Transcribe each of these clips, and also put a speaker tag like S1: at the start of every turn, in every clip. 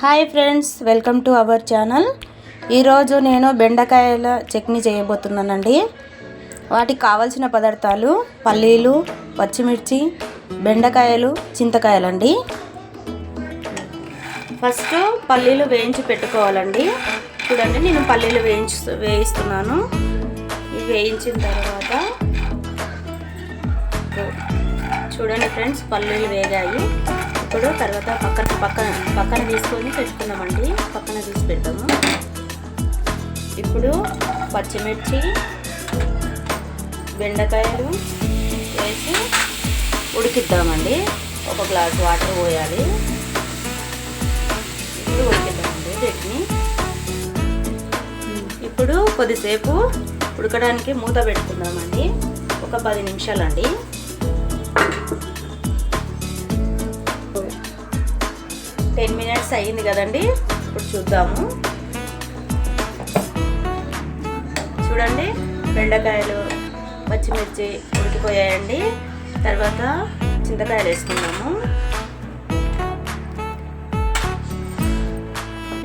S1: Hi friends welcome to our channel. ఈరోజు నేను బెండకాయల చట్నీ చేయబోతున్నానండి. వాటికి కావాల్సిన పదార్థాలు పల్లీలు పచ్చిమిర్చి బెండకాయలు చింతకాయలండి. ఫస్ట్ పల్లీలు వేయించి పెట్టుకోవాలండి. చూడండి నేను పల్లీలు వేయించి వేయిస్తున్నాను. ఇవి వేయించిన తర్వాత చూడండి ఫ్రెండ్స్ పల్లీలు వేగాయి. ఇప్పుడు తర్వాత పక్కన పక్కన పక్కన తీసుకొని పెట్టుకున్నామండి పక్కన తీసి పెడతాము ఇప్పుడు పచ్చిమిర్చి బెండకాయలు వేసి ఉడికిద్దామండి. ఒక గ్లాస్ వాటర్ పోయాలి. ఇప్పుడు ఉడికిద్దామండి వీటిని. ఇప్పుడు కొద్దిసేపు ఉడకడానికి మూత పెట్టుకుందామండి. ఒక పది నిమిషాలండి. టెన్ మినిట్స్ అయ్యింది కదండి. ఇప్పుడు చూద్దాము. చూడండి బెండకాయలు పచ్చిమిర్చి ఉడికిపోయాయండి. తర్వాత చింతకాయలు వేసుకున్నాము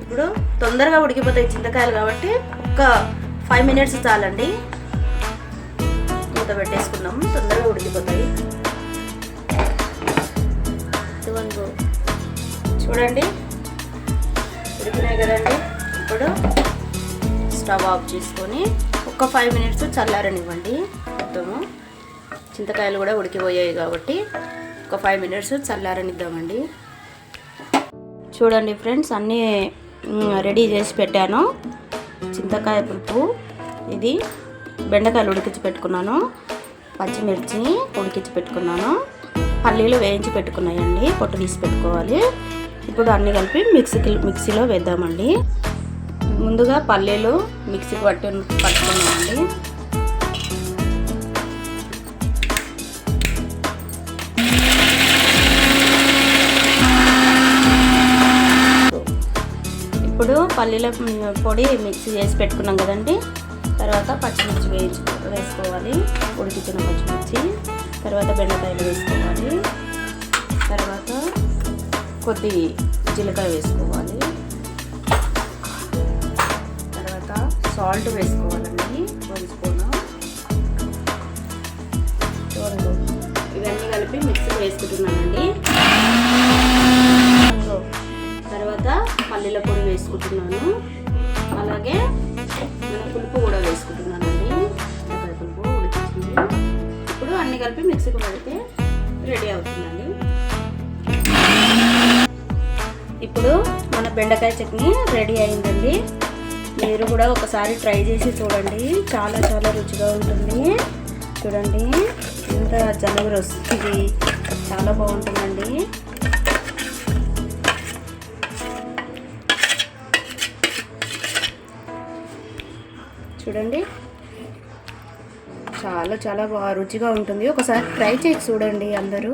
S1: ఇప్పుడు తొందరగా ఉడికిపోతాయి చింతకాయలు కాబట్టి ఒక ఫైవ్ మినిట్స్ చాలండి. మూత పెట్టేసుకున్నాము తొందరగా ఉడికిపోతాయి. ఇదిగో చూడండి. ఉడికినాయి కదండి. ఇప్పుడు స్టవ్ ఆఫ్ చేసుకొని ఒక ఫైవ్ మినిట్స్ చల్లారనివ్వండి మొత్తము. చింతకాయలు కూడా ఉడికిపోయాయి కాబట్టి ఒక ఫైవ్ మినిట్స్ చల్లారనిద్దామండి. చూడండి ఫ్రెండ్స్ అన్నీ రెడీ చేసి పెట్టాను. చింతకాయ పులుపు ఇది బెండకాయలు ఉడికించి పెట్టుకున్నాను. పచ్చిమిర్చి ఉడికించి పెట్టుకున్నాను. పల్లీలు వేయించి పెట్టుకున్నాయండి పొట్టు తీసి పెట్టుకోవాలి. ఇప్పుడు అన్నీ కలిపి మిక్సీకి మిక్సీలో వేద్దామండి. ముందుగా పల్లీలు మిక్సీకి పట్టు పట్టుకున్నామండి. ఇప్పుడు పల్లీల పొడి మిక్సీ చేసి పెట్టుకున్నాం కదండి. తర్వాత పచ్చిమిర్చి వేయించు వేసుకోవాలి. ఉడికించిన పచ్చిమిర్చి. తర్వాత బెండకాయలు వేసుకోవాలి. తర్వాత కొద్ది జీలకర్ర వేసుకోవాలి. తర్వాత సాల్ట్ వేసుకోవాలండి వన్ స్పూన్. ఇవన్నీ కలిపి మిక్సీ వేసుకుంటున్నానండి. తర్వాత పల్లీల పొడి వేసుకుంటున్నాను. అలాగే మన పులుపు కూడా వేసుకుంటున్నానండి. పులుపు ఉడికించింది. ఇప్పుడు అన్ని కలిపి మిక్సీకి కూడా ఇప్పుడు మన బెండకాయ చట్నీ రెడీ అయిందండి. మీరు కూడా ఒకసారి ట్రై చేసి చూడండి. చాలా చాలా రుచిగా ఉంటుంది. చూడండి ఇంత జలుబు వస్తుంది చాలా బాగుంటుందండి. చూడండి. చాలా చాలా బాగా రుచిగా ఉంటుంది. ఒకసారి ట్రై చేసి చూడండి అందరూ.